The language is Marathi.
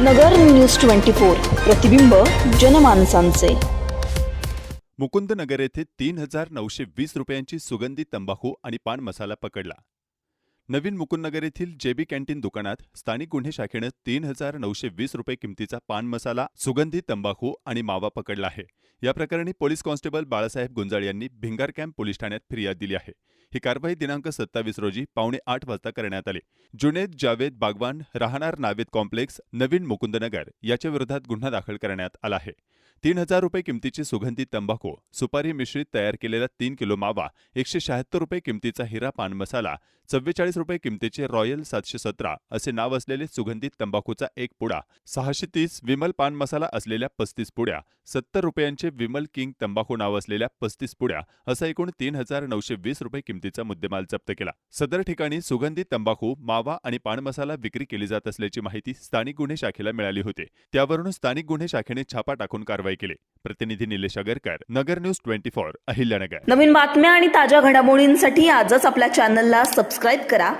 नगर न्यूज ट्वेंटी फोर प्रतिबिंब जनमानसांचे. मुकुंदनगर येथे तीन हजार नऊशे वीस रुपयांची सुगंधी तंबाखू आणि पान मसाला पकडला. नवीन मुकुंदनगर येथील जेबी कॅन्टीन दुकानात स्थानिक गुन्हे शाखेनं तीन हजार नऊशे वीस रुपये किमतीचा पान मसाला सुगंधी तंबाखू आणि मावा पकडला आहे. या प्रकरणी पोलीस कॉन्स्टेबल बाळासाहेब गुंजाळ यांनी भिंगार कॅम्प पोलीस ठाण्यात फिर्याद दिली आहे. ही कारवाई दिनांक सत्तावीस रोजी पावणे आठ वाजता करण्यात आली. जुनेद जावेद बागवान राहणार नावेद कॉम्प्लेक्स नवीन मुकुंदनगर याच्या विरोधात गुन्हा दाखल करण्यात आला आहे. तीन हजार रुपये किमतीची सुगंधी तंबाखू सुपारी मिश्रित तयार केलेला तीन किलो मावा एकशे शहात्तर रुपये किमतीचा हिरा पान मसाला चव्वेचाळीस रुपये किमतीचे रॉयल सातशे सतरा असे नाव असलेले सुगंधित तंबाखूचा एक पुडा सहाशे तीस विमल पान मसाला असलेल्या पस्तीस पुड्या सत्तर रुपयांचे विमल किंग तंबाखू नाव असलेल्या पस्तीस पुड्या असा एकूण तीन हजार नऊशे वीस रुपये किमतीचा मुद्देमाल जप्त केला. सदर ठिकाणी सुगंधित तंबाखू मावा आणि पान मसाला विक्री केली जात असल्याची माहिती स्थानिक गुन्हे शाखेला मिळाली होती. त्यावरून स्थानिक गुन्हे शाखेने छापा टाकून कारवाई केली. प्रतिनिधी Nilesh Agarkar Nagar news twenty four Ahilyanagar. नवीन बातम्या आणि ताज्या घडामोडींसाठी आजच आपल्या चॅनलला सबस्क्राईब करा.